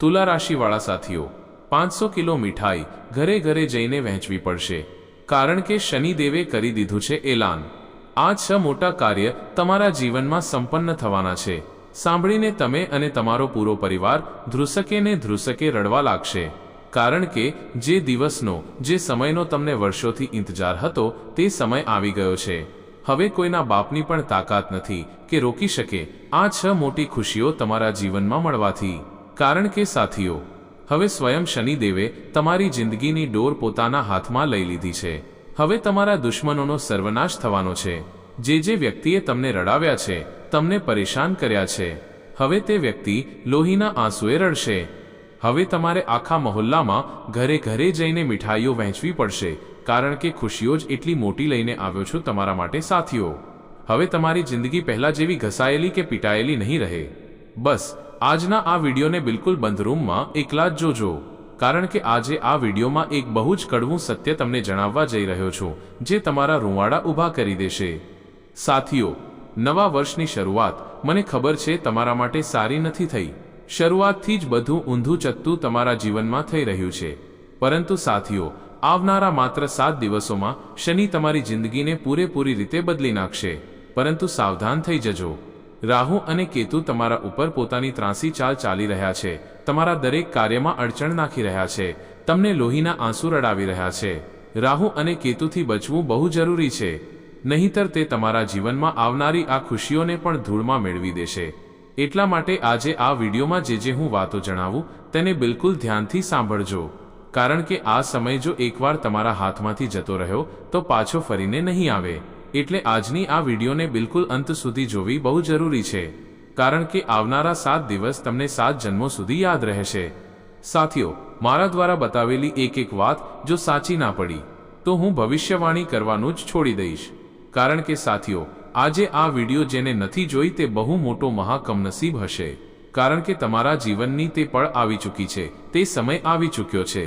તુલા રાશિવાળા સાથીઓ, પાંચસો કિલો મીઠાઈ ઘરે ઘરે જઈને વહેંચવી પડશે. કારણ કે શનિદેવે કરી દીધું છે એલાન. આ છ મોટા કાર્ય તમારા જીવનમાં સંપન્ન થવાના છે. સાંભળીને તમે અને તમારો પૂરો પરિવાર ધ્રુસકે ને ધ્રુસકે રડવા લાગશે. કારણ કે જે દિવસનો, જે સમયનો તમને વર્ષોથી ઇંતજાર હતો, તે સમય આવી ગયો છે. હવે કોઈના બાપની પણ તાકાત નથી કે રોકી શકે આ છ મોટી ખુશીઓ તમારા જીવનમાં મળવાથી. કારણ કે સાથીઓ, હવે સ્વયં શનિદેવે તમારી જિંદગીની ડોર પોતાના હાથમાં લઈ લીધી છે. હવે તમારા દુશ્મનોનો સર્વનાશ થવાનો છે. જે જે વ્યક્તિએ તમને રડાવ્યા છે, તમને પરેશાન કર્યા છે. હવે તે વ્યક્તિ લોહીના આંસુએ રડશે. હવે તમારે આખા મહોલ્લામાં ઘરે ઘરે જઈને મીઠાઈઓ વહેંચવી પડશે, કારણ કે ખુશીઓ જ એટલી મોટી લઈને આવ્યો છું તમારા માટે સાથીઓ. હવે તમારી જિંદગી પહેલાં જેવી ઘસાયેલી કે પીટાયેલી નહીં રહે. બસ આજના આ વિડીયોને બિલકુલ બંધ રૂમમાં એકલા જ જોજો. કારણ કે આજે આ વિડીયોમાં એક બહુ જ કડવું સત્ય તમને જણાવવા જઈ રહ્યો છું, જે તમારા રૂંવાડા ઊભા કરી દેશે. સાથીઓ, નવા વર્ષની શરૂઆત મને ખબર છે તમારા માટે સારી નથી થઈ. શરૂઆતથી જ બધું ઊંધું ચત્તું તમારા જીવનમાં થઈ રહ્યું છે. પરંતુ સાથીઓ, આવનારા માત્ર સાત દિવસોમાં શનિ તમારી જિંદગીને પૂરેપૂરી રીતે બદલી નાખશે. પરંતુ સાવધાન થઈ જજો. રાહુ અને કેતુ તમારા ઉપર પોતાની ત્રાંસી ચાલ ચાલી રહ્યા છે. તમારા દરેક કાર્યમાં અડચણ નાખી રહ્યા છે. તમને લોહીના આંસુ રડાવી રહ્યા છે. રાહુ અને કેતુથી બચવું બહુ જરૂરી છે. નહીંતર તે તમારા જીવનમાં આવનારી આ ખુશીઓને પણ ધૂળમાં મેળવી દેશે. એટલા માટે આજે આ વિડીયોમાં જે જે હું વાતો જણાવું, તેને બિલકુલ ધ્યાનથી સાંભળજો. કારણ કે આ સમય જો એકવાર તમારા હાથમાંથી જતો રહ્યો, તો પાછો ફરીને નહીં આવે. એટલે આજની આ વિડીયોને બિલકુલ અંત સુધી જોવી બહુ જરૂરી છે, કારણ કે આવનારા સાત દિવસ તમને સાત જન્મો સુધી યાદ રહેશે. સાથીઓ, મારા દ્વારા બતાવેલી એક એક વાત જો સાચી ના પડી, તો હું ભવિષ્યવાણી કરવાનું જ છોડી દઈશ. કારણ કે સાથીઓ, આજે આ વીડિયો જેને નથી જોઈ તે બહુ મોટો મહાકમનસીબ હશે. કારણ કે તમારા જીવનની તે પળ આવી ચૂકી છે, તે સમય આવી ચૂક્યો છે,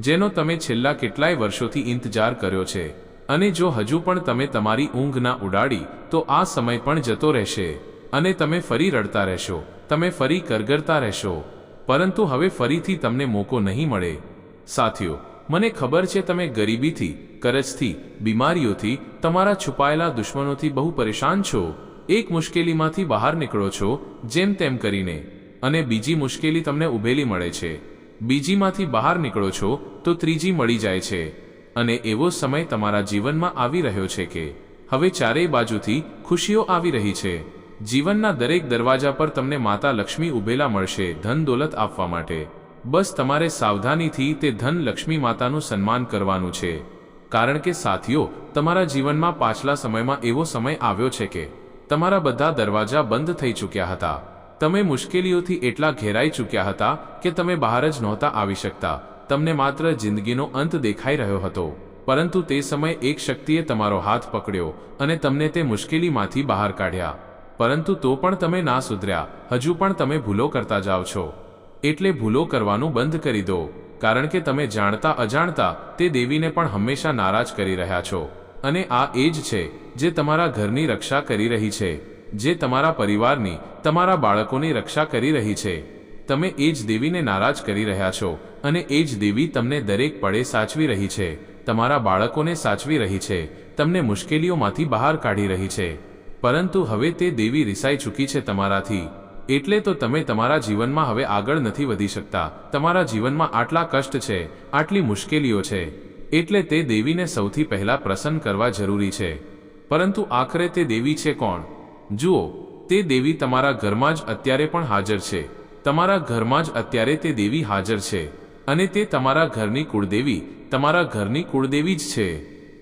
જેનો તમે છેલ્લા કેટલાય વર્ષોથી ઇંતજાર કર્યો છે. અને જો હજુ પણ તમે તમારી ઊંઘ ના ઉડાડી, તો આ સમય પણ જતો રહેશે. અને તમે ફરી રડતા રહેશો. તમે ફરી કરગરતા રહેશો. પરંતુ હવે ફરીથી તમને મોકો નહીં મળે. સાથીઓ, મને ખબર છે તમે ગરીબીથી, કરજથી, બીમારીઓથી, તમારા છુપાયેલા દુશ્મનોથી બહુ પરેશાન છો. એક મુશ્કેલીમાંથી બહાર નીકળો છો, જેમ તેમ કરીને. અને બીજી મુશ્કેલી તમને ઉભેલી મળે છે. બીજીમાંથી બહાર નીકળો છો, તો ત્રીજી મળી જાય છે. અને એવો સમય તમારા જીવનમાં આવી રહ્યો છે કે, હવે ચારેય બાજુથી ખુશીઓ આવી રહી છે. જીવનના દરેક દરવાજા પર તમને માતા લક્ષ્મી ઉભેલા મળશે ધન દોલત આપવા માટે. બસ તમારે સાવધાનીથી તે ધન લક્ષ્મી માતાનું સન્માન કરવાનું છે. કારણ કે સાથીઓ, તમારા જીવનમાં પાછલા સમયમાં એવો સમય આવ્યો છે કે, તમારા બધા દરવાજા બંધ થઈ ચૂક્યા હતા. તમે મુશ્કેલીઓથી એટલા ઘેરાઈ ચૂક્યા હતા કે તમે બહાર જ નહોતા આવી શકતા. તમને માત્ર જિંદગીનો અંત દેખાઈ રહ્યો હતો. પરંતુ તે સમયે એક શક્તિએ તમારો હાથ પકડ્યો અને તમને તે મુશ્કેલીમાંથી બહાર કાઢ્યા. પરંતુ તો પણ તમે ના સુધર્યા. હજુ પણ તમે ભૂલો કરતા જાઓ છો. એટલે ભૂલો કરવાનું બંધ કરી દો. કારણ કે તમે જાણતા અજાણતા તે દેવીને પણ હંમેશા નારાજ કરી રહ્યા છો. અને આ એ જ છે જે તમારા ઘરની રક્ષા કરી રહી છે. જે તમારા પરિવારની, તમારા બાળકોની રક્ષા કરી રહી છે. તમે એ જ દેવીને નારાજ કરી રહ્યા છો અને એ જ દેવી તમને દરેક પળે સાચવી રહી છે. તમારા બાળકોને સાચવી રહી છે. તમને મુશ્કેલીઓમાંથી બહાર કાઢી રહી છે. પરંતુ હવે તે દેવી રિસાઈ ચૂકી છે તમારાથી. એટલે તો તમે તમારા જીવનમાં હવે આગળ નથી વધી શકતા. તમારા જીવનમાં આટલા કષ્ટ છે, આટલી મુશ્કેલીઓ છે. એટલે તે દેવીને સૌથી પહેલા પ્રસન્ન કરવા જરૂરી છે. પરંતુ આખરે તે દેવી છે કોણ? જુઓ, તે દેવી તમારા ઘરમાં જ અત્યારે પણ હાજર છે. તમારા ઘરમાં જ અત્યારે તે દેવી હાજર છે અને તે તમારા ઘરની કુળદેવી તમારા ઘરની કુળદેવી જ છે,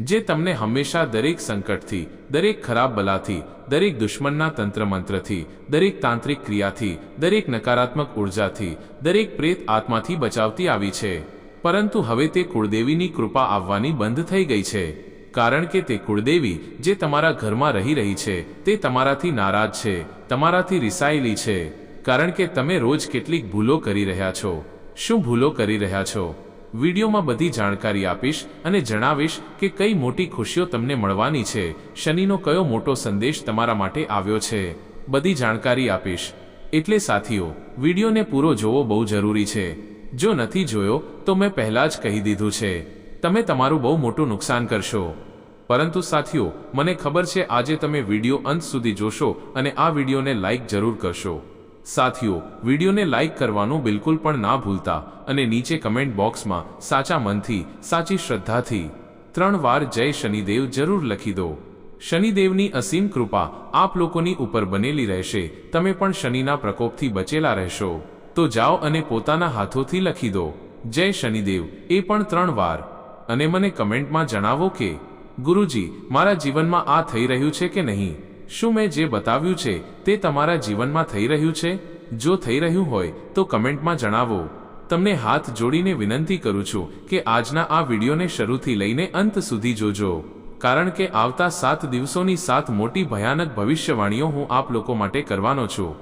જે તમને હંમેશા દરેક સંકટથી, દરેક ખરાબ બલાથી, દરેક દુશ્મનના તંત્ર મંત્રથી દરેક તાંત્રિક ક્રિયાથી, દરેક નકારાત્મક ઉર્જાથી, દરેક પ્રેત આત્માથી બચાવતી આવી છે. પરંતુ હવે તે કુળદેવીની કૃપા આવવાની બંધ થઈ ગઈ છે, કારણ કે તે કુળદેવી, જે તમારા ઘરમાં રહી રહી છે, તે તમારાથી નારાજ છે, તમારાથી રિસાયેલી છે. કારણ કે તમે રોજ કેટલીક ભૂલો કરી રહ્યા છો. શું ભૂલો કરી રહ્યા છો? વિડીયોમાં બધી જાણકારી આપીશ અને જણાવીશ કે કઈ મોટી ખુશીઓ તમને મળવાની છે. શનિનો કયો મોટો સંદેશ તમારા માટે આવ્યો છે. બધી જાણકારી આપીશ. એટલે સાથીઓ, વિડીયોને પૂરો જોવો બહુ જરૂરી છે. જો નથી જોયો, તો મેં પહેલાં જ કહી દીધું છે. તમે તમારું બહુ મોટું નુકસાન કરશો. પરંતુ સાથીઓ, મને ખબર છે આજે તમે વીડિયો અંત સુધી જોશો અને આ વિડીયોને લાઈક જરૂર કરશો. સાથીઓ, વિડીયોને લાઈક કરવાનું બિલકુલ પણ ના ભૂલતા અને નીચે કમેન્ટ બોક્સમાં સાચા મનથી, સાચી શ્રદ્ધાથી ત્રણ વાર જય શનિદેવ જરૂર લખી દો. શનિદેવની અસીમ કૃપા આપ લોકોની ઉપર બનેલી રહેશે, તમે પણ શનિના પ્રકોપથી બચેલા રહેશો. તો જાઓ અને પોતાના હાથોથી લખી દો, જય શનિદેવ એ પણ ત્રણ વાર. અને મને કમેન્ટમાં જણાવો કે, ગુરુજી, મારા જીવનમાં આ થઈ રહ્યું છે કે નહીં? શું મેં જે બતાવ્યું છે તે તમારા જીવનમાં થઈ રહ્યું છે? જો થઈ રહ્યું હોય, તો કમેન્ટમાં જણાવો. તમને હાથ જોડીને વિનંતી કરું છું કે આજના આ વિડીયોને શરૂથી લઈને અંત સુધી જોજો. કારણ કે આવતા સાત દિવસોની સાત મોટી ભયાનક ભવિષ્યવાણીઓ હું આપ લોકો માટે કરવાનો છું.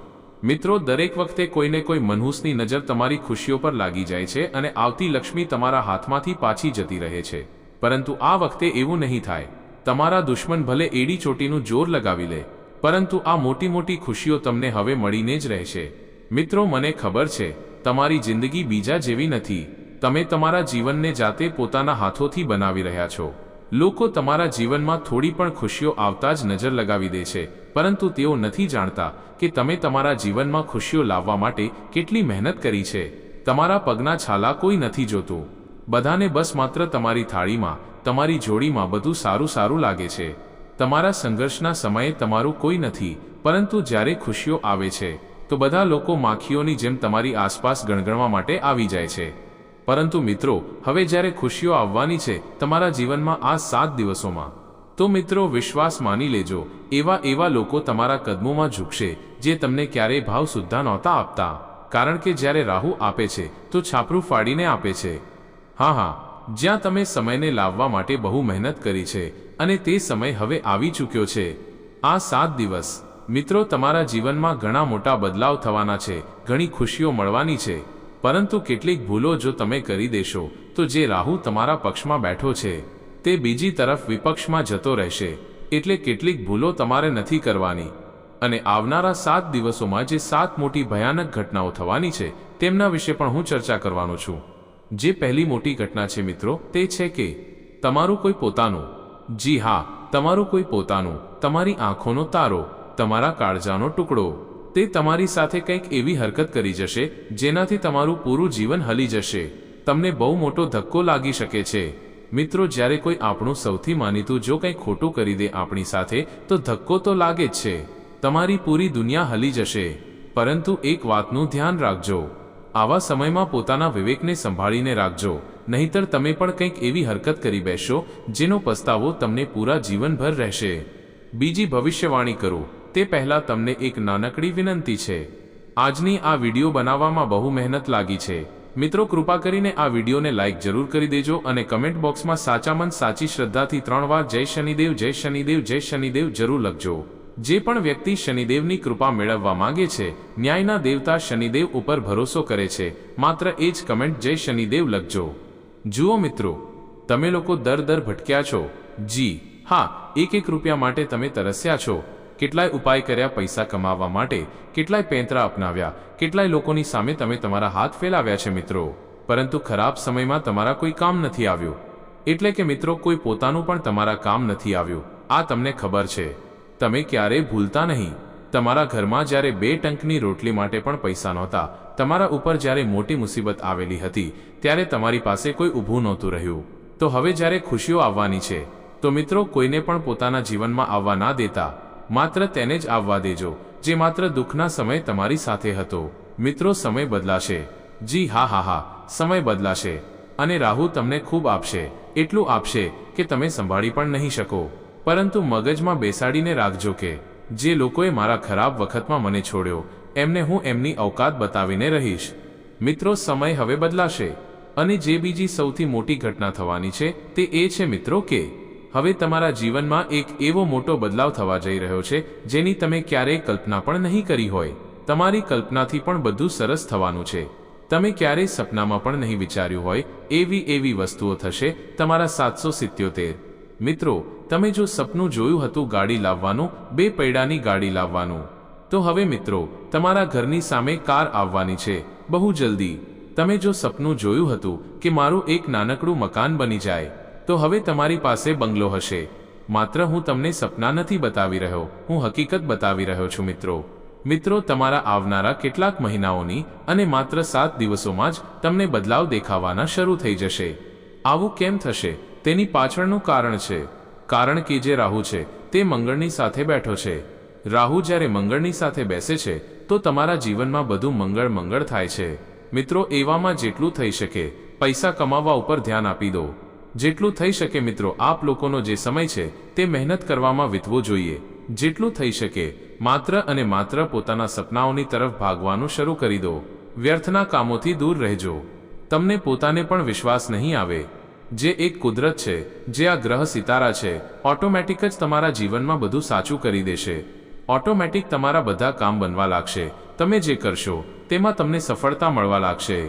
મિત્રો, દરેક વખતે કોઈને કોઈ મનહૂસની નજર તમારી ખુશીઓ પર લાગી જાય છે અને આવતી લક્ષ્મી તમારા હાથમાંથી પાછી જતી રહે છે. પરંતુ આ વખતે એવું નહીં થાય. તમારા દુશ્મન ભલે એડી ચોટીનું જોર લગાવી લે, પરંતુ આ મોટી મોટી ખુશીઓ તમને હવે મળીને જ રહેશે. મિત્રો, મને ખબર છે, તમારી જિંદગી બીજા જેવી નથી. તમે તમારા જીવનને જાતે પોતાના હાથોથી બનાવી રહ્યા છો. લોકો તમારા જીવનમાં થોડી પણ ખુશીઓ આવતા જ નજર લગાવી દે છે, પરંતુ તેઓ નથી જાણતા કે તમે તમારા જીવનમાં ખુશીઓ લાવવા માટે કેટલી મહેનત કરી છે. તમારા પગના છાલા કોઈ નથી જોતું. બધાને બસ માત્ર તમારી થાળીમાં, તમારી જોડીમાં બધું સારું સારું લાગે છે. તમારા સંઘર્ષના સમયે તમારું કોઈ નથી, પરંતુ જ્યારે ખુશીઓ આવે છે, તો બધા લોકો માખીઓની જેમ તમારી આસપાસ ગણગણવા માટે આવી જાય છે. પરંતુ મિત્રો, હવે જ્યારે ખુશીઓ આવવાની છે, તમારા જીવનમાં આ સાત દિવસોમાં. તો મિત્રો, વિશ્વાસ માની લેજો, એવા એવા લોકો તમારા કદમોમાં ઝૂકશે, જે તમને ક્યારેય ભાવ સુદ્ધા નહોતા આપતા. કારણ કે જ્યારે રાહુ આપે છે, તો છાપરું ફાડીને આપે છે. હા હા. જ્યાં તમે સમયને લાવવા માટે બહુ મહેનત કરી છે અને તે સમય હવે આવી ચૂક્યો છે. આ સાત દિવસ. મિત્રો, તમારા જીવનમાં ઘણા મોટા બદલાવ થવાના છે, ઘણી ખુશીઓ મળવાની છે. પરંતુ કેટલીક ભૂલો જો તમે કરી દેશો, તો જે રાહુ તમારા પક્ષમાં બેઠો છે, તે બીજી તરફ વિપક્ષમાં જતો રહેશે. એટલે કેટલીક ભૂલો તમારે નથી કરવાની. અને આવનારા સાત દિવસોમાં જે સાત મોટી ભયાનક ઘટનાઓ થવાની છે, તેમના વિશે પણ હું ચર્ચા કરવાનો છું. જે પહેલી મોટી ઘટના છે મિત્રો, તે છે કે તમારું કોઈ પોતાનું, જી હા, તમારું કોઈ પોતાનું, તમારી આંખોનો તારો, તમારા કાળજાનો ટુકડો, તે તમારી સાથે કંઈક એવી હરકત કરી જશે, જેનાથી તમારું પૂરું જીવન હલી જશે. તમને બહુ મોટો ધક્કો લાગી શકે છે. મિત્રો, જ્યારે કોઈ આપણું સૌથી માનીતું જો કંઈ ખોટું કરી દે આપણી સાથે, તો ધક્કો તો લાગે જ છે. તમારી પૂરી દુનિયા હલી જશે. પરંતુ એક વાતનું ધ્યાન રાખજો. આવા સમયમાં પોતાના વિવેકને સંભાળીને રાખજો. નહીતર તમે પણ કંઈક એવી હરકત કરી બેસશો જેનો પસ્તાવો તમને પૂરા જીવનભર રહેશે. બીજી ભવિષ્યવાણી કરો. તે પહેલાં તમને એક નાનકડી વિનંતી છે. આજની આ વીડિયો બનાવવામાં બહુ મહેનત લાગી છે. મિત્રો, કૃપા કરીને આ વિડીયોને લાઇક જરૂર કરી દેજો અને કમેન્ટ બોક્સમાં સાચા મન સાચી શ્રદ્ધાથી ત્રણ વાર જય શનિદેવ જય શનિદેવ જય શનિદેવ જરૂર લખજો. જે પણ વ્યક્તિ શનિદેવની કૃપા મેળવવા માંગે છે, ન્યાયના દેવતા શનિદેવ ઉપર ભરોસો કરે છે. માત્ર એ જ કમેન્ટ જય શનિદેવ લખજો. જુઓ મિત્રો, તમે લોકો દર દર ભટક્યા છો. જી, હા, એક એક રૂપિયા માટે તમે તરસ્યા છો. કેટલાય ઉપાય કર્યા પૈસા કમાવવા માટે, કેટલાય પેંતરા અપનાવ્યા. કેટલાય લોકોની સામે તમે તમારા હાથ ફેલાવ્યા છે મિત્રો. પરંતુ ખરાબ સમયમાં તમારા કોઈ કામ નથી આવ્યું. એટલે કે મિત્રો, કોઈ પોતાનું પણ તમારા કામ નથી આવ્યું. આ તમને ખબર છે. તમે ક્યારેય ભૂલતા નહીં. તમારા ઘરમાં જ્યારે બે ટંકની રોટલી માટે પણ પૈસા નહોતા, તમારા ઉપર જ્યારે મોટી મુસીબત આવેલી હતી, ત્યારે તમારી પાસે કોઈ ઊભું નહોતું રહ્યું. તો હવે જ્યારે ખુશીઓ આવવાની છે, તો મિત્રો કોઈને પણ પોતાના જીવનમાં આવવા ના દેતા. માત્ર તેને જ આવવા દેજો, જે માત્ર દુઃખના સમય તમારી સાથે હતો. મિત્રો, સમય બદલાશે. જી હા હા હા, સમય બદલાશે. અને રાહુ તમને ખૂબ આપશે. એટલું આપશે કે તમે સંભાળી પણ નહીં શકો. પરંતુ મગજમાં બેસાડીને રાખજો કે, જે લોકોએ મારા ખરાબ વખતમાં મને છોડ્યો, એમને હું એમની અવકાત બતાવીને રહીશ. મિત્રો, સમય હવે બદલાશે. અને જે બીજી સૌથી મોટી ઘટના થવાની છે, તે એ છે મિત્રો કે, હવે તમારા જીવનમાં એક એવો મોટો બદલાવ થવા જઈ રહ્યો છે, જેની તમે ક્યારેય કલ્પના પણ નહીં કરી હોય. તમારી કલ્પનાથી પણ બધું સરસ થવાનું છે. તમે ક્યારેય સપનામાં પણ નહીં વિચાર્યું હોય, એવી એવી વસ્તુઓ થશે, તમારા સાતસો સિત્યોતેર. મિત્રો, તમે જો સપનું જોયું હતું ગાડી લાવવાનું, બે પૈડાની ગાડી લાવવાનું. તો હવે મિત્રો, તમારા ઘરની સામે કાર આવવાની છે, બહુ જલ્દી. તમે જો સપનું જોયું હતું કે મારું એક નાનકડું મકાન બની જાય, તો હવે તમારી પાસે બંગલો હશે. માત્ર હું તમને સપના નથી બતાવી રહ્યો, હું હકીકત બતાવી રહ્યો છું મિત્રો. મિત્રો, તમારા આવનારા કેટલાક મહિનાઓની અને માત્ર સાત દિવસોમાં જ તમને બદલાવ દેખાવાના શરૂ થઈ જશે. આવું કેમ થશે? તેની પાછળનું કારણ છે, કારણ કે જે રાહુ છે, તે મંગળની સાથે બેઠો છે. રાહુ જ્યારે મંગળની સાથે બેસે છે, તો તમારા જીવનમાં બધું મંગળ મંગળ થાય છે. મિત્રો, એવામાં જેટલું થઈ શકે, પૈસા કમાવા ઉપર ધ્યાન આપી દો. જેટલું થઈ શકે મિત્રો, આપ લોકોનો જે સમય છે, તે મહેનત કરવામાં વીતવો જોઈએ. જેટલું થઈ શકે, માત્ર અને માત્ર પોતાના સપનાઓની તરફ ભાગવાનું શરૂ કરી દો. વ્યર્થના કામોથી દૂર રહેજો. તમને પોતાને પણ વિશ્વાસ નહીં આવે. જે એક કુદરત છે, જે આ ગ્રહ સિતારા છે, ઓટોમેટિક જ તમારા જીવનમાં બધું સાચું કરી દેશે. ઓટોમેટિક તમારા બધા કામ બનવા લાગશે. તમે જે કરશો, તેમાં તમને સફળતા મળવા લાગશે.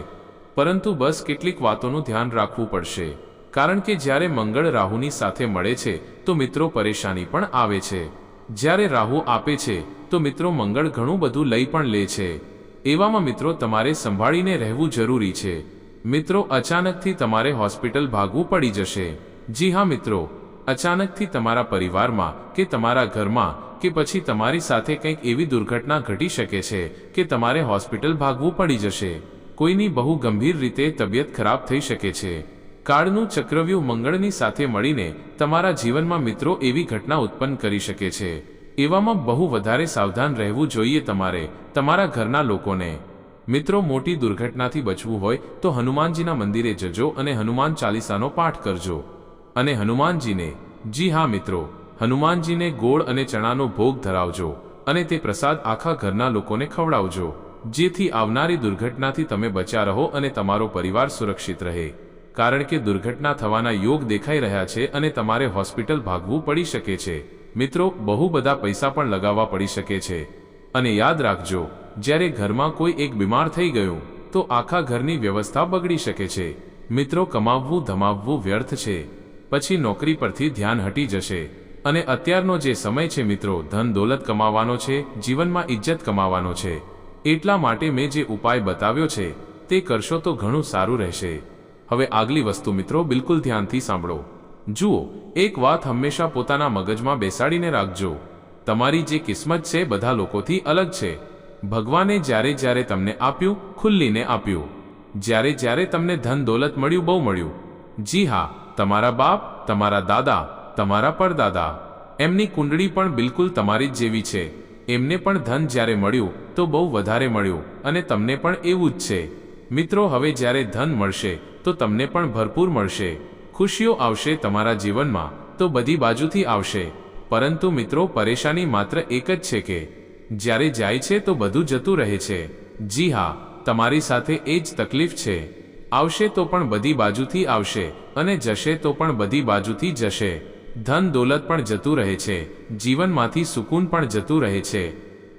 પરંતુ બસ કેટલીક વાતોનું ધ્યાન રાખવું પડશે. કારણ કે જ્યારે મંગળ રાહુની સાથે મળે છે, તો મિત્રો પરેશાની પણ આવે છે. જ્યારે રાહુ આપે છે, તો મિત્રો મંગળ ઘણું બધું લઈ પણ લે છે. એવામાં મિત્રો તમારે સંભાળીને રહેવું જરૂરી છે. મિત્રો, અચાનકથી તમારે હોસ્પિટલ ભાગવું પડી જશે. જી હા, મિત્રો. અચાનકથી તમારા પરિવારમાં કે તમારા ઘરમાં કે પછી તમારી સાથે કંઈક એવી દુર્ઘટના ઘટી શકે છે કે તમારે હોસ્પિટલ ભાગવું પડી જશે. કોઈની બહુ ગંભીર રીતે તબિયત ખરાબ થઈ શકે છે. કાળનું ચક્રવ્યૂહ મંગળની સાથે મળીને તમારા જીવનમાં મિત્રો એવી ઘટના ઉત્પન્ન કરી શકે છે. એવામાં બહુ વધારે સાવધાન રહેવું જોઈએ તમારે, તમારા ઘરના લોકોને. મિત્રો, મોટી દુર્ઘટનાથી બચવું હોય તો હનુમાનજીના મંદિરે જજો અને હનુમાન ચાલીસાનો પાઠ કરજો. અને હનુમાનજીને, જી હા મિત્રો, હનુમાનજીને ગોળ અને ચણાનો ભોગ ધરાવજો અને તે પ્રસાદ આખા ઘરના લોકોને ખવડાવજો, જેથી આવનારી દુર્ઘટનાથી તમે બચ્યા રહો અને તમારો પરિવાર સુરક્ષિત રહે. કારણ કે દુર્ઘટના થવાના યોગ દેખાઈ રહ્યા છે અને તમારે હોસ્પિટલ ભાગવું પડી શકે છે. મિત્રો, બહુ બધા પૈસા પણ લગાવવા પડી શકે છે. અને યાદ રાખજો, જ્યારે ઘરમાં કોઈ એક બીમાર થઈ ગયું, તો આખા ઘરની વ્યવસ્થા બગડી શકે છે. મિત્રો, કમાવવું, ધમાવવું વ્યર્થ છે. પછી નોકરી પરથી ધ્યાન હટી જશે. અને અત્યારનો જે સમય છે મિત્રો, ધન દોલત કમાવાનો છે, જીવનમાં ઇજ્જત કમાવાનો છે. એટલા માટે મેં જે ઉપાય બતાવ્યો છે, તે કરશો તો ઘણું સારું રહેશે. હવે આગલી વસ્તુ મિત્રો, બિલકુલ ધ્યાનથી સાંભળો. જુઓ, એક વાત હંમેશા પોતાના મગજમાં બેસાડીને રાખજો. તમારી જે કિસ્મત છે બધા લોકોથી અલગ છે. ભગવાને જ્યારે જ્યારે તમને આપ્યું, ખુલ્લીને આપ્યું. જ્યારે જ્યારે તમને ધન દોલત મળ્યું, બહુ મળ્યું. જી હા, તમારા બાપ, તમારા દાદા, તમારા પરદાદા. એમની કુંડળી પણ બિલકુલ તમારી જ જેવી છે. એમને પણ ધન જ્યારે મળ્યું, તો બહુ વધારે મળ્યું, અને તમને પણ એવું જ છે. મિત્રો, હવે જ્યારે ધન મળશે, તો તમને પણ ભરપૂર મળશે. ખુશીઓ આવશે તમારા જીવનમાં, તો બધી બાજુથી આવશે. પરંતુ મિત્રો પરેશાની માત્ર એક જ છે કે, જ્યારે જાય છે તો બધું જતું રહે છે. જી હા, તમારી સાથે એ જ તકલીફ છે. આવશે તો પણ બધી બાજુથી આવશે, અને જશે તો પણ બધી બાજુથી જશે. ધન દોલત પણ જતું રહે છે, જીવનમાંથી સુકૂન પણ જતું રહે છે.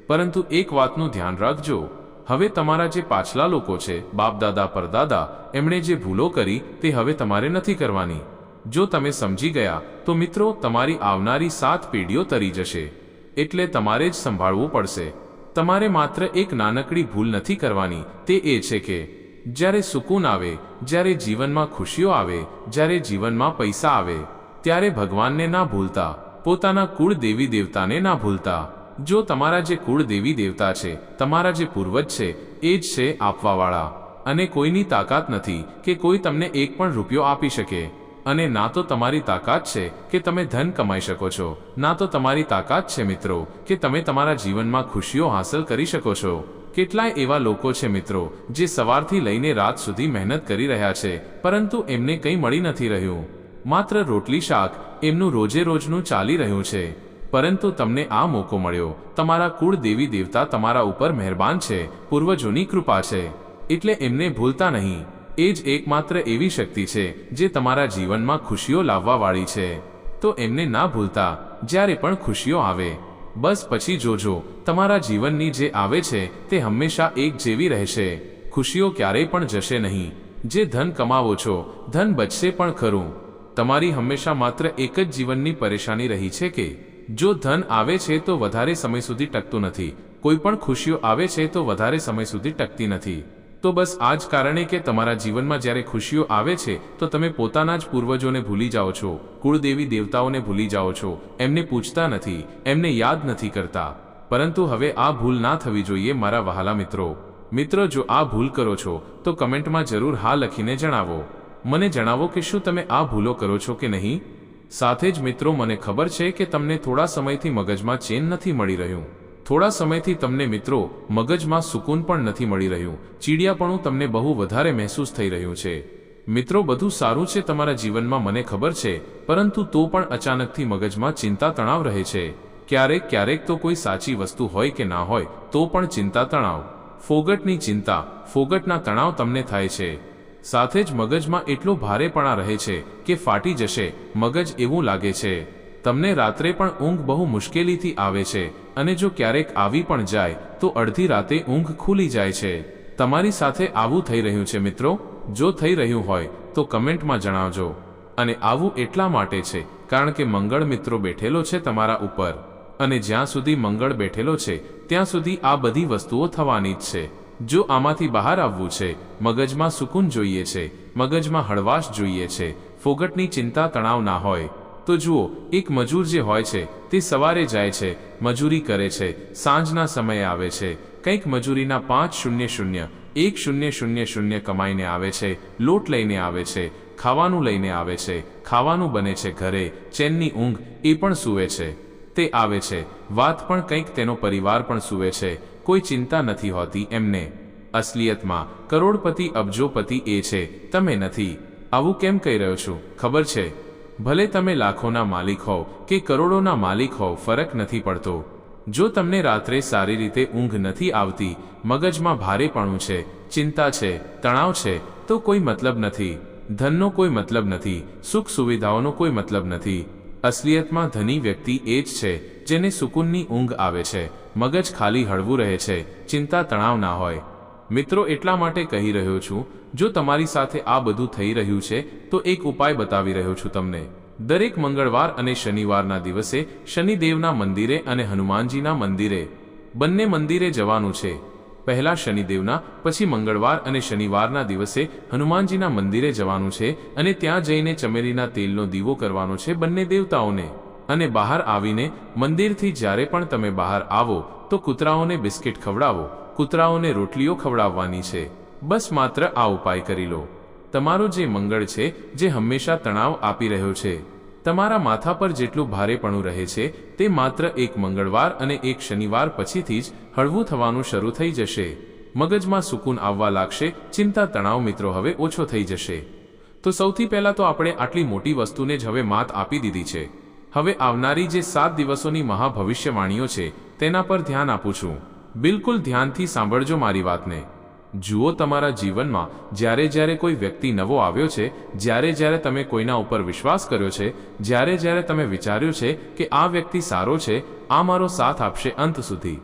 પરંતુ એક વાતનું ધ્યાન રાખજો, હવે તમારા જે પાછલા લોકો છે બાપ દાદા પરદાદા, એમણે જે ભૂલો કરી, તે હવે તમારે નથી કરવાની. જો તમે સમજી ગયા, તો મિત્રો, તમારી આવનારી સાત પેઢીઓ તરી જશે. એટલે તમારે જ સંભાળવું પડશે. તમારે માત્ર એક નાનકડી ભૂલ નથી કરવાની, તે એ છે કે, જ્યારે સુકૂન આવે, જ્યારે જીવનમાં ખુશીઓ આવે, જ્યારે જીવનમાં પૈસા આવે, ત્યારે ભગવાનને ના ભૂલતા, પોતાના કુળ દેવી દેવતાને ના ભૂલતા. જો તમારા જે કુળ દેવી દેવતા છે, તમારા જે પૂર્વજ છે, એ જ છે આપવાવાળા. અને કોઈની તાકાત નથી કે કોઈ તમને એક પણ રૂપિયો આપી શકે. અને ના તો તમારી તાકાત છે કે તમે ધન કમાઈ શકો છો. ના તો તમારી તાકાત છે, મિત્રો, કે તમે તમારા જીવનમાં ખુશીઓ હાંસલ કરી શકો છો. કેટલાય એવા લોકો છે, મિત્રો, જે સવારથી લઈને રાત સુધી મહેનત કરી રહ્યા છે, પરંતુ એમને કંઈ મળી નથી રહ્યું. માત્ર રોટલી શાક એમનું રોજે રોજનું ચાલી રહ્યું છે. પરંતુ તમને આ મોકો મળ્યો. તમારા કુળ દેવી દેવતા તમારા ઉપર મહેરબાન છે, પૂર્વજોની કૃપા છે. એટલે એમને ભૂલતા નહીં. એ જ એકમાત્ર એવી શક્તિ છે, જે તમારા જીવનમાં ખુશીઓ લાવવા વાળી છે. તો એમને ના ભૂલતા, જ્યારે પણ ખુશીઓ આવે. બસ પછી જોજો, તમારા જીવનની જે આવે છે, તે હંમેશા એક જેવી રહેશે. ખુશીઓ ક્યારેય પણ જશે નહીં. જે ધન કમાવો છો, ધન બચશે પણ ખરું. તમારી હંમેશા માત્ર એક જ જીવનની પરેશાની રહી છે કે, જો ધન આવે છે તો વધારે સમય સુધી ટકતું નથી. કોઈ પણ ખુશીઓ આવે છે તો વધારે સમય સુધી ટકતી નથી. તો બસ આ જ કારણે કે તમારા જીવનમાં જ્યારે ખુશીઓ આવે છે, તો તમે પોતાના જ પૂર્વજોને ભૂલી જાઓ છો. કુળદેવી દેવતાઓને ભૂલી જાઓ છો. એમને પૂછતા નથી, એમને યાદ નથી કરતા. પરંતુ હવે આ ભૂલ ના થવી જોઈએ, મારા વહાલા મિત્રો. મિત્રો, જો આ ભૂલ કરો છો, તો કમેન્ટમાં જરૂર હા લખીને જણાવો. મને જણાવો કે શું તમે આ ભૂલો કરો છો કે નહીં? સાથે જ મિત્રો, મને ખબર છે કે તમને થોડા સમયથી મગજમાં ચેન નથી મળી રહ્યું. થોડા સમયથી તમને મિત્રો, મગજમાં સુકૂન પણ નથી મળી રહ્યું. ચીડિયાપણું તમને બહુ વધારે મહેસૂસ થઈ રહ્યું છે. મિત્રો, બધું સારું છે તમારા જીવનમાં, મને ખબર છે, પરંતુ તો પણ અચાનકથી મગજમાં ચિંતા, તણાવ રહે છે. ક્યારેક ક્યારેક તો કોઈ સાચી વસ્તુ હોય કે ના હોય, તો પણ ચિંતા, તણાવ. ફોગટની ચિંતા, ફોગટના તણાવ તમને થાય છે. સાથે જ મગજમાં એટલો ભારેપણા રહે છે કે ફાટી જશે, મગજ એવું લાગે છે. તમને રાત્રે પણ ઊંઘ બહુ મુશ્કેલીથી આવે છે, અને જો ક્યારેક આવી પણ જાય, તો અડધી રાતે ઊંઘ ખુલી જાય છે. તમારી સાથે આવું થઈ રહ્યું છે મિત્રો? જો થઈ રહ્યું હોય, તો કમેન્ટમાં જણાવજો. અને આવું એટલા માટે છે, કારણ કે મંગળ મિત્રો બેઠેલો છે તમારા ઉપર. અને જ્યાં સુધી મંગળ બેઠેલો છે, ત્યાં સુધી આ બધી વસ્તુઓ થવાની જ છે. જો આમાંથી બહાર આવવું છે, મગજમાં સુકૂન જોઈએ છે, મગજમાં હળવાશ જોઈએ છે, ફોગટની ચિંતા તણાવ ના હોય તો જુઓ, એક મજૂર જે હોય છે, તે સવારે જાય છે, મજૂરી કરે છે, સાંજના સમયે આવે છે. કંઈક મજૂરીના પાંચ શૂન્ય શૂન્ય, એક શૂન્ય શૂન્ય શૂન્ય કમાઈને આવે છે, લોટ લઈને આવે છે, ખાવાનું લઈને આવે છે, ખાવાનું બને છે ઘરે, ચેનની ઊંઘ એ પણ સૂવે છે. તે આવે છે. વાત પણ કંઈક તેનો પરિવાર પણ સૂવે છે. કોઈ ચિંતા નથી હોતી એમને. અસલિયતમાં, કરોડપતિ અબજોપતિ એ છે. તમે નથી. આવું કેમ કહી રહ્યો છું? ખબર છે. ભલે તમે લાખોના માલિક હોવ કે કરોડોના માલિક હોવ, ફરક નથી પડતો. જો તમને રાત્રે સારી રીતે ઊંઘ નથી આવતી, મગજમાં ભારેપણું છે, ચિંતા છે, તણાવ છે, તો કોઈ મતલબ નથી. ધનનો કોઈ મતલબ નથી, સુખ સુવિધાઓનો કોઈ મતલબ નથી. અસલિયતમાં ધની વ્યક્તિ એ જ છે, જેને સુકૂનની ઊંઘ આવે છે, મગજ ખાલી હળવું રહે છે, ચિંતા તણાવ ના હોય. મિત્રો, એટલા માટે કહી રહ્યો છું, જો તમારી સાથે આ બધું થઈ રહ્યું છે, તો એક ઉપાય બતાવી રહ્યો છું તમને. દરેક મંગળવાર અને શનિવારના દિવસે શનિદેવના મંદિરે અને હનુમાનજીના મંદિરે. બંને મંદિરે જવાનું છે. પહેલા શનિદેવના, પછી મંગળવાર અને શનિવારના દિવસે હનુમાનજીના મંદિરે જવાનું છે અને ત્યાં જઈને ચમેલીના તેલનો દીવો કરવાનો છે બંને દેવતાઓને. અને બહાર આવીને મંદિરથી જ્યારે પણ તમે બહાર આવો, તો કૂતરાઓને બિસ્કિટ ખવડાવો. કૂતરાઓને રોટલીઓ ખવડાવવાની છે. બસ માત્ર આ ઉપાય કરી લો. તમારો જે મંગળ છે, જે હંમેશા તણાવ આપી રહ્યો છે, તમારા માથા પર જેટલું ભારેપણું રહે છે, તે માત્ર એક મંગળવાર અને એક શનિવાર પછીથી જ હળવું થવાનું શરૂ થઈ જશે. મગજમાં સુકૂન આવવા લાગશે, ચિંતા તણાવ મિત્રો હવે ઓછો થઈ જશે. તો સૌથી પહેલા તો આપણે આટલી મોટી વસ્તુને જ હવે માત આપી દીધી છે. હવે આવનારી જે સાત દિવસોની મહાભવિષ્યવાણીઓ છે, તેના પર ધ્યાન આપું છું. બિલકુલ ધ્યાનથી સાંભળજો મારી વાતને. જુઓ તમારા જીવનમાં, જ્યારે જ્યારે કોઈ વ્યક્તિ નવો આવ્યો છે, જ્યારે જ્યારે તમે કોઈના ઉપર વિશ્વાસ કર્યો છે, જ્યારે જ્યારે તમે વિચાર્યું છે કે આ વ્યક્તિ સારો છે, આ મારો સાથ આપશે અંત સુધી.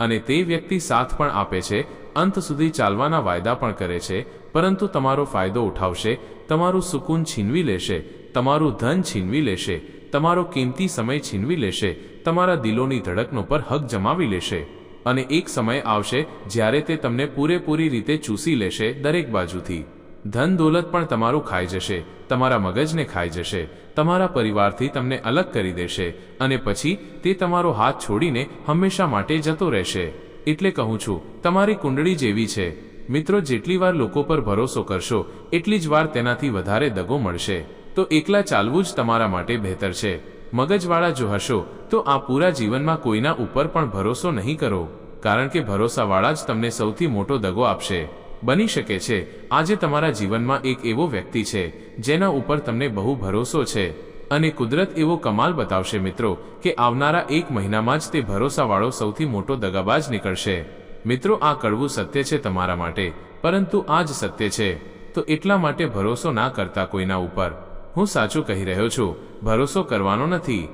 અને તે વ્યક્તિ સાથ પણ આપે છે, અંત સુધી ચાલવાના વાયદા પણ કરે છે, પરંતુ તમારો ફાયદો ઉઠાવશે, તમારું સુકૂન છીનવી લેશે, તમારું ધન છીનવી લેશે, તમારો કિંમતી સમય છીનવી લેશે, તમારા દિલોની ધડકનો પર હક જમાવી લેશે. અને એક સમય આવશે જ્યારે તે તમને પૂરેપૂરી રીતે ચૂસી લેશે દરેક બાજુથી. ધન દોલત પણ તમારું ખાઈ જશે, તમારા મગજને ખાઈ જશે, તમારા પરિવારથી તમને અલગ કરી દેશે અને પછી તે તમારો હાથ છોડીને હંમેશા માટે જતો રહેશે. એટલે કહું છું, તમારી કુંડળી જેવી છે. મિત્રો, જેટલી વાર લોકો પર ભરોસો કરશો, એટલી જ વાર તેનાથી વધારે દગો મળશે. તો એકલા ચાલવું જ તમારા માટે બહેતર છે. મગજવાળા જો હશો, તો આ પૂરા જીવનમાં કોઈના ઉપર પણ ભરોસો નહીં કરો. કારણ કે ભરોસાવાળા જ તમને સૌથી મોટો દગો આપશે. બની શકે છે, આજે તમારા જીવનમાં એક એવો વ્યક્તિ છે, જેના ઉપર તમને બહુ ભરોસો છે. અને કુદરત એવો કમાલ બતાવશે મિત્રો, કે આવનારા એક મહિનામાં જ તે ભરોસાવાળો સૌથી મોટો દગાબાજ નીકળશે. મિત્રો, આ કડવું સત્ય છે તમારા માટે, પરંતુ આ જ સત્ય છે. તો એટલા માટે ભરોસો ના કરતા કોઈના ઉપર. હું સાચું કહી રહ્યો છું, ભરોસો કરવાનો નથી.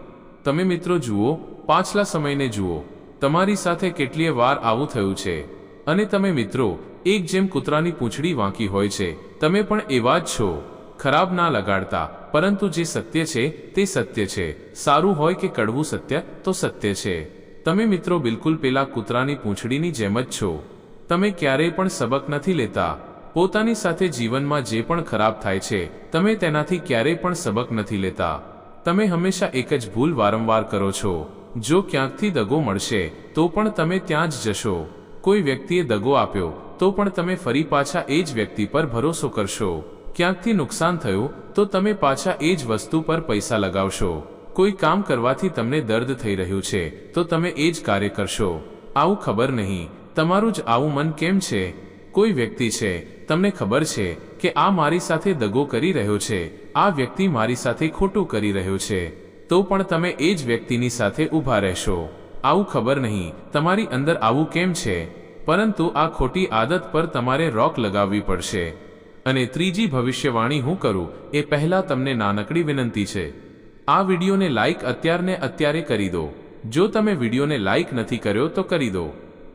તમે મિત્રો જુઓ, પાછલા સમયને જુઓ. તમારી સાથે કેટલીય વાર આવું થયું છે. અને તમે મિત્રો, એક જેમ કૂતરાની પૂંછડી વાંકી હોય છે, તમે પણ એવા જ છો. ખરાબ ના લગાડતા, પરંતુ જે સત્ય છે, તે સત્ય છે. સારું હોય કે કડવું સત્ય, તો સત્ય છે. તમે મિત્રો બિલકુલ પેલા કૂતરાની પૂંછડીની જેમ જ છો. તમે ક્યારેય પણ સબક નથી લેતા. પોતાની સાથે જીવનમાં જે પણ ખરાબ થાય છે, તમે તેનાથી ક્યારેય પણ સબક નથી લેતા. તમે હંમેશા એક જ ભૂલ વારંવાર કરો છો. જો ક્યાંકથી દગો મળશે, તો પણ તમે ત્યાં જ જશો. કોઈ વ્યક્તિએ દગો આપ્યો, તો પણ તમે ફરી પાછા એ જ વ્યક્તિ પર ભરોસો કરશો. ક્યાંકથી નુકસાન થયું, તો તમે પાછા એ જ વસ્તુ પર પૈસા લગાવશો. કોઈ કામ કરવાથી તમને દર્દ થઈ રહ્યું છે, તો તમે એ જ કાર્ય કરશો. આવું ખબર નહીં, તમારું જ આવું મન કેમ છે? કોઈ વ્યક્તિ છે, તમને ખબર છે કે આ મારી સાથે દગો કરી રહ્યો છે, આ વ્યક્તિ મારી સાથે ખોટું કરી રહ્યો છે. તો પણ તમે એ જ વ્યક્તિની સાથે ઊભા રહેશો. આવું ખબર નહીં, તમારી અંદર આવું કેમ છે? પરંતુ આ ખોટી આદત પર તમારે રોક લગાવવી પડશે. અને ત્રીજી ભવિષ્યવાણી હું કરું, એ પહેલાં તમને નાનકડી વિનંતી છે. આ વિડીયોને લાઇક અત્યારને અત્યારે કરી દો. જો તમે વિડીયોને લાઇક નથી કર્યો તો કરી દો.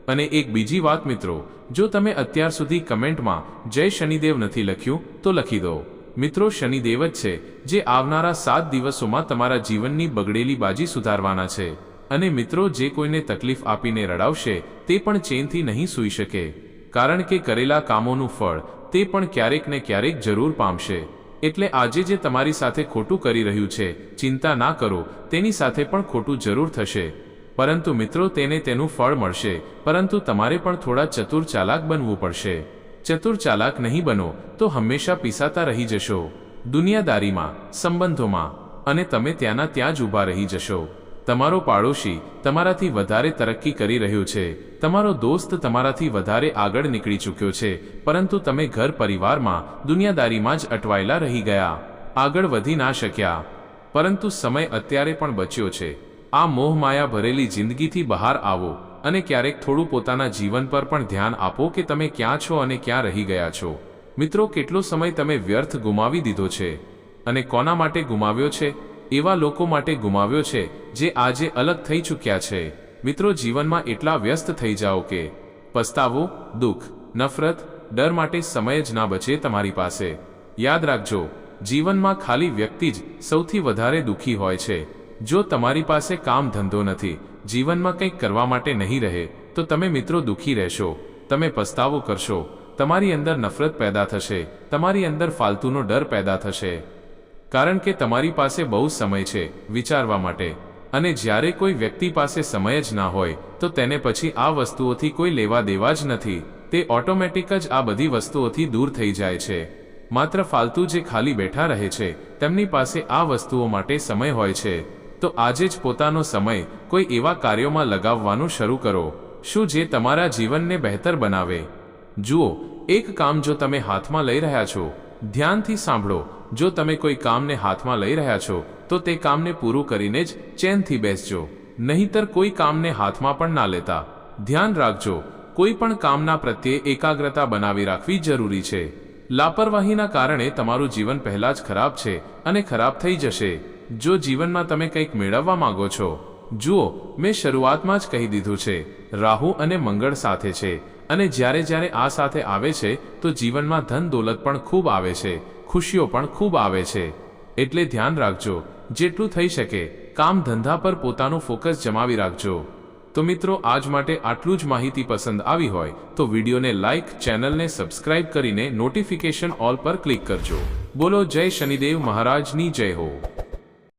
અને એક બીજી વાત મિત્રો, જો તમે અત્યાર સુધી કમેન્ટમાં જય શનિદેવ નથી લખ્યું, તો લખી દો. મિત્રો શનિદેવ જ છે, જે આવનારા સાત દિવસોમાં તમારા જીવનની બગડેલી બાજી સુધારવાના છે. અને મિત્રો જે કોઈને તકલીફ આપીને રડાવશે, તે પણ ચેનથી નહીં સૂઈ શકે. કારણ કે કરેલા કામોનું ફળ, તે પણ ક્યારેક ને ક્યારેક જરૂર પામશે. એટલે આજે જે તમારી સાથે ખોટું કરી રહ્યું છે, ચિંતા ના કરો, તેની સાથે પણ ખોટું જરૂર થશે. પરંતુ મિત્રો તેને તેનું ફળ મળશે, પરંતુ તમારે પણ થોડા ચતુર ચાલાક બનવું પડશે. ચતુર ચાલાક નહીં બનો, તો હંમેશા પીસાતા રહી જશો. દુનિયાદારીમાં, સંબંધોમાં, અને તમે ત્યાંના ત્યાં જ ઊભા રહી જશો. તમારો પાડોશી તમારાથી વધારે તરક્કી કરી રહ્યો છે. તમારો દોસ્ત તમારાથી વધારે આગળ નીકળી ચૂક્યો છે, પરંતુ તમે ઘર પરિવારમાં, દુનિયાદારીમાં જ અટવાયેલા રહી ગયા. આગળ વધી ના શક્યા. પરંતુ સમય અત્યારે પણ બચ્યો છે. આ મોહમાયા ભરેલી જિંદગીથી બહાર આવો. અને ક્યારેક થોડું પોતાના જીવન પર પણ ધ્યાન આપો કે તમે ક્યાં છો અને ક્યાં રહી ગયા છો. મિત્રો, કેટલો સમય તમે વ્યર્થ ગુમાવી દીધો છે? અને કોના માટે ગુમાવ્યો છે? એવા લોકો માટે ગુમાવ્યો છે, જે આજે અલગ થઈ ચૂક્યા છે. મિત્રો, જીવનમાં એટલા વ્યસ્ત થઈ જાઓ કે પસ્તાવો, દુઃખ, નફરત, ડર માટે સમય જ ના બચે તમારી પાસે. યાદ રાખજો, જીવનમાં ખાલી વ્યક્તિ જ સૌથી વધારે દુઃખી હોય છે. જો તમારી પાસે કામ ધંધો નથી જીવનમાં કંઈક કરવા માટે નહીં રહે, તો તમે મિત્રો દુઃખી રહેશો, તમે પસ્તાવો કરશો, તમારી અંદર નફરત પેદા થશે, તમારી અંદર ફાલતુનો ડર પેદા થશે. કારણ કે તમારી પાસે બહુ સમય છે, વિચારવા માટે. અને જ્યારે કોઈ વ્યક્તિ પાસે સમય જ ના હોય, તો તેને પછી આ વસ્તુઓથી કોઈ લેવા દેવા જ નથી. તે ઓટોમેટિક જ આ બધી વસ્તુઓથી દૂર થઈ જાય છે. માત્ર ફાલતુ જે ખાલી બેઠા રહે છે, તેમની પાસે આ વસ્તુઓ માટે સમય હોય છે. તો આજે જ પોતાનો સમય કોઈ એવા કાર્યોમાં લગાવવાનું શરૂ કરો, શું જે તમારા જીવનને બહેતર બનાવે? જુઓ, એક કામ જો તમે હાથમાં લઈ રહ્યા છો, ધ્યાનથી સાંભળો, જો તમે કોઈ કામને હાથમાં લઈ રહ્યા છો, તો તે કામને પૂરું કરીને જ ચેનથી બેસજો, નહીતર કોઈ કામને હાથમાં પણ ના લેતા. ધ્યાન રાખજો, કોઈ પણ કામના પ્રત્યે એકાગ્રતા બનાવી રાખવી જરૂરી છે. લાપરવાહીના કારણે તમારું જીવન પહેલાં જ ખરાબ છે અને ખરાબ થઈ જશે. જો જીવનમાં તમે કંઈક મેળવવા માંગો છો, જુઓ, મેં શરૂઆતમાં જ કહી દીધું છે, રાહુ અને મંગળ સાથે છે, અને જ્યારે જ્યારે આ સાથે આવે છે, તો જીવનમાં ધન દોલત પણ ખૂબ આવે છે, ખુશીઓ પણ ખૂબ આવે છે. એટલે ધ્યાન રાખજો, જેટલું થઈ શકે, કામ ધંધા પર પોતાનું ફોકસ જમાવી રાખજો. તો મિત્રો, આજ માટે આટલું જ માહિતી પસંદ આવી હોય, તો વિડીયોને લાઇક ચેનલને સબસ્ક્રાઇબ કરીને નોટિફિકેશન ઓલ પર ક્લિક કરજો. બોલો, જય શનિદેવ મહારાજની જય હો.